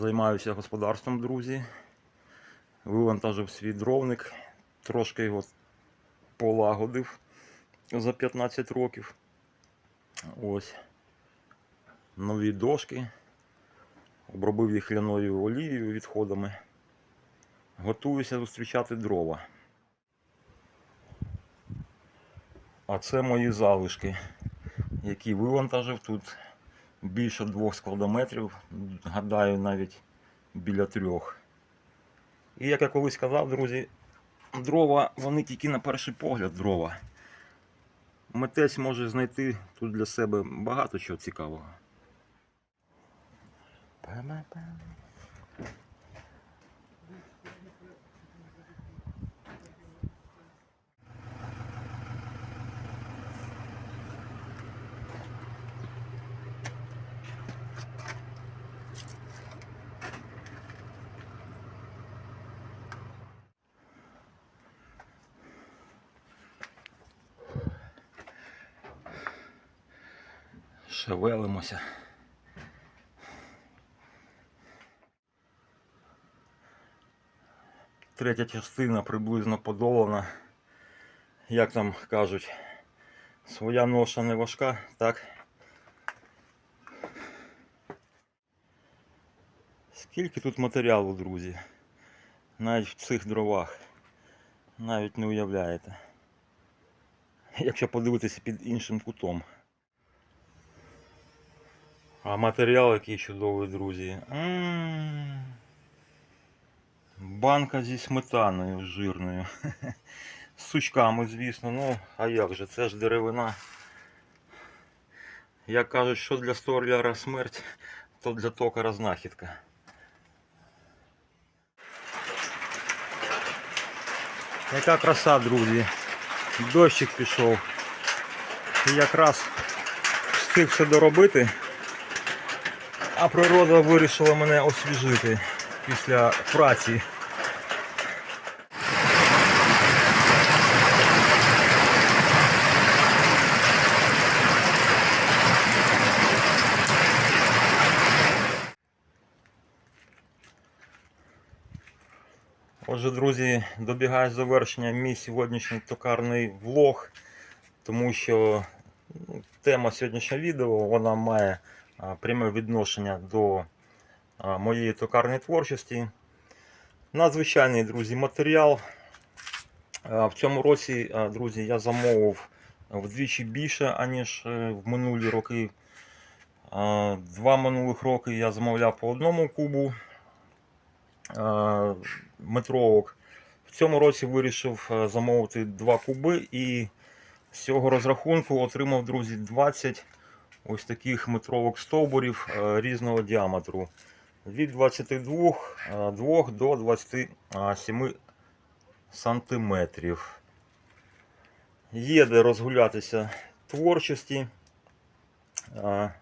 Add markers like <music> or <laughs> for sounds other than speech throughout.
Займаюся господарством, друзі. Вивантажив свій дровник, трошки його полагодив за 15 років. Ось. Нові дошки. Обробив їх ляною олією відходами. Готуюся зустрічати дрова. А це мої залишки, які вивантажив тут більше двох складометрів, гадаю, навіть біля трьох. І як я колись казав, друзі, дрова, вони тільки на перший погляд дрова. Митець може знайти тут для себе багато чого цікавого. Па-па-па. Шевелимося. Третя частина приблизно подолана. Як там кажуть, своя ноша не важка, так? Скільки тут матеріалу, друзі? Навіть в цих дровах. Навіть не уявляєте. Якщо подивитися під іншим кутом. А матеріал який чудовий, друзі. Банка зі сметаною жирною. З <laughs> сучками, звісно. Ну, а як же? Це ж деревина. Як кажуть, що для столяра смерть, то для токара знахідка. Яка краса, друзі. Дощик пішов. І якраз встиг все доробити. А природа вирішила мене освіжити після праці. Отже, друзі, добігає завершення мій сьогоднішній токарний влог, тому що ну, тема сьогоднішнього відео вона має пряме відношення до моєї токарної творчості. Надзвичайний, друзі, матеріал. В цьому році, друзі, я замовив вдвічі більше, аніж е, в минулі роки. Два минулих роки я замовляв по одному кубу метровок. В цьому році вирішив е, замовити два куби і з цього розрахунку отримав, друзі, 20 ось таких метровок стовбурів е, різного діаметру. Від 22 е, 2 до 27 сантиметрів. Є де розгулятися творчості. Е,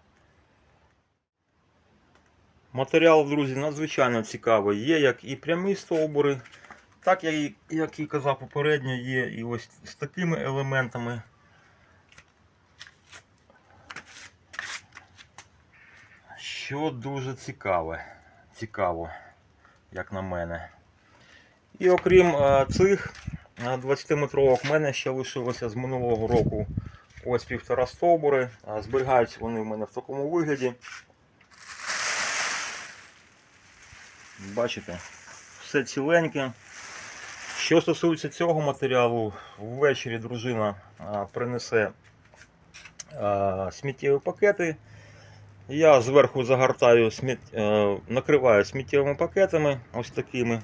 Матеріал, друзі, надзвичайно цікавий. Є як і прямі стовбури, так як і казав попередньо, є і ось з такими елементами. Що дуже цікаве, цікаво, як на мене. І окрім е, цих 20-метровок, в мене ще лишилося з минулого року ось півтора стовбури. Е, Зберігаються вони в мене в такому вигляді. Бачите, все ціленьке. Що стосується цього матеріалу, ввечері дружина принесе сміттєві пакети. Я зверху загортаю, сміт... е, накриваю сміттєвими пакетами, ось такими.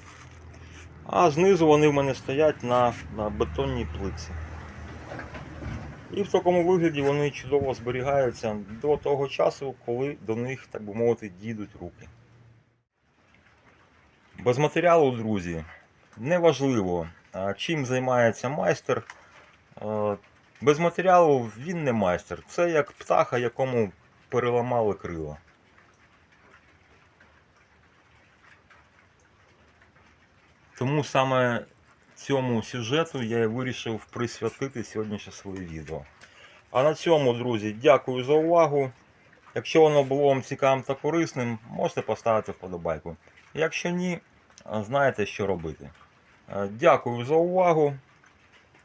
А знизу вони в мене стоять на, на бетонній плиці. І в такому вигляді вони чудово зберігаються до того часу, коли до них, так би мовити, дійдуть руки. Без матеріалу, друзі, неважливо, чим займається майстер. Е, Без матеріалу він не майстер. Це як птаха, якому переламали крила. Тому саме цьому сюжету я і вирішив присвятити сьогоднішнє своє відео. А на цьому, друзі, дякую за увагу. Якщо воно було вам цікавим та корисним, можете поставити вподобайку. Якщо ні, знаєте, що робити. Е, Дякую за увагу.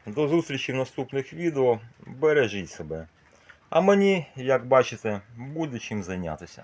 До зустрічі в наступних відео. Бережіть себе. А мені, як бачите, буде чим зайнятися.